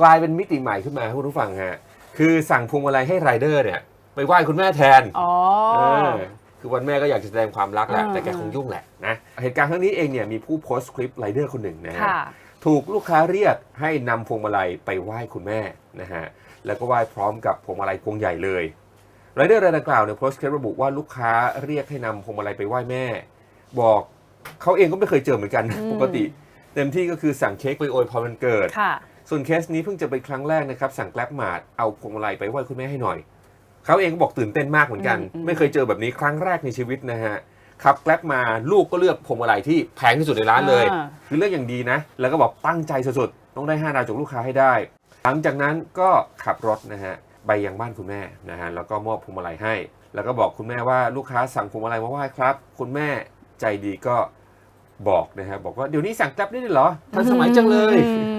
กลายเป็นมิติใหม่ขึ้นมาคุณผู้ฟังฮะคือสั่งพวงมาลัยให้ไรเดอร์เนี่ย ไปไหว้คุณแม่แทนอ๋อเออคือวันแม่ก็อยากจะแสดงความรักแหละอ่าแต่แกคงยุ่งแหละนะเหตุการณ์ครั้งนี้เองเนี่ยมีผู้โพสต์คลิปไรเดอร์คนหนึ่งนะฮะค่ะถูกลูกค้าเรียกให้นำพวงมาลัยไปไหว้คุณแม่นะฮะแล้วก็ไหว้พร้อมกับพวงมาลัยพวงใหญ่เลยรายเดอร์รายดังกล่าวเนี่ยโพสต์คลิประบุว่าลูกค้าเรียกให้นำพวงมาลัยไปไหว้แม่ บอกเขาเองก็ไม่เคยเจอเหมือนกันนะอืมปกติ เต็มที่ก็คือสั่งเค้กไปอวยพรวันเกิดค่ะ ส่วนเคสนี้เพิ่งจะเป็นครั้งแรกนะครับ สั่งแกล็บมาดเอาพวงมาลัยไปไหว้คุณแม่ให้หน่อย เขาเองก็บอกตื่นเต้นมากเหมือนกันอืมอืมไม่เคยเจอแบบนี้ครั้งแรกในชีวิตนะฮะขับแกล็บมาลูกก็เลือกพวงมาลัยที่แพงที่สุดในร้านเลยอ่าคือเลือกอย่างดีนะ แล้วก็บอกตั้งใจสุดๆต้องได้5ดาวจากลูกค้าให้ได้ หลังจากนั้นก็ขับรถนะฮะไปยังบ้านคุณแม่นะฮะแล้วก็มอบพวงมาลัยให้ แล้วก็บอกคุณแม่ว่าลูกค้าสั่งพวงมาลัยมาไหว้ครับ คุณแม่ใจดีก็บอกนะฮะบอกว่าเดี๋ยวนี้สั่งกลับได้ด้วยเหรอทันสมัยจังเลยอืม